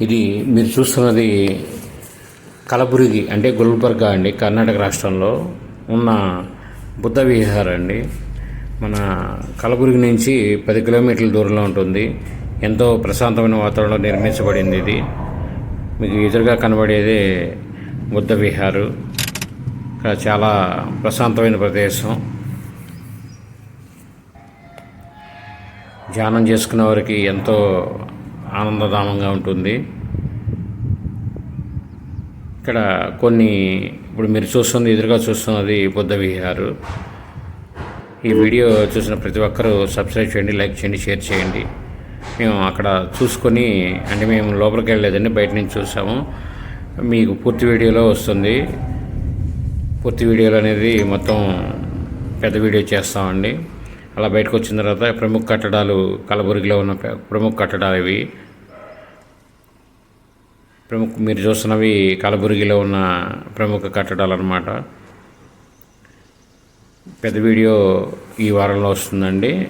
ఇది మీరు చూస్తున్నది కలబురిగి అంటే గుల్బర్గా అండి కర్ణాటక రాష్ట్రంలో ఉన్న బుద్ధ విహార్ అండి. మన కలబురిగి నుంచి పది కిలోమీటర్ల దూరంలో ఉంటుంది. ఎంతో ప్రశాంతమైన వాతావరణంలో నిర్మించబడింది ఇది. మీకు ఎదురుగా కనబడేదే బుద్ధ విహారు. ఇక్కడ చాలా ప్రశాంతమైన ప్రదేశం. ధ్యానం చేసుకునే వారికి ఎంతో ఆనందధామంగా ఉంటుంది. ఇక్కడ కొన్ని ఇప్పుడు మీరు చూస్తుంది ఎదురుగా చూస్తున్నది బుద్ధ విహారు. ఈ వీడియో చూసిన ప్రతి ఒక్కరూ సబ్స్క్రైబ్ చేయండి లైక్ చేయండి షేర్ చేయండి. మేము అక్కడ చూసుకొని అంటే మేము లోపలికి వెళ్ళలేదండి బయట నుంచి చూసాము. మీకు పూర్తి వీడియోలో వస్తుంది. పూర్తి వీడియోలు అనేది మొత్తం పెద్ద వీడియో చేస్తామండి. అలా బయటకు వచ్చిన తర్వాత ప్రముఖ కట్టడాలు కలబురిగిలో ఉన్న ప్రముఖ కట్టడాలు ఇవి. ప్రముఖ మీరు చూస్తున్నవి కలబురిగిలో ఉన్న ప్రముఖ కట్టడాలు అన్నమాట. పెద్ద వీడియో ఈ వారంలో వస్తుందండి.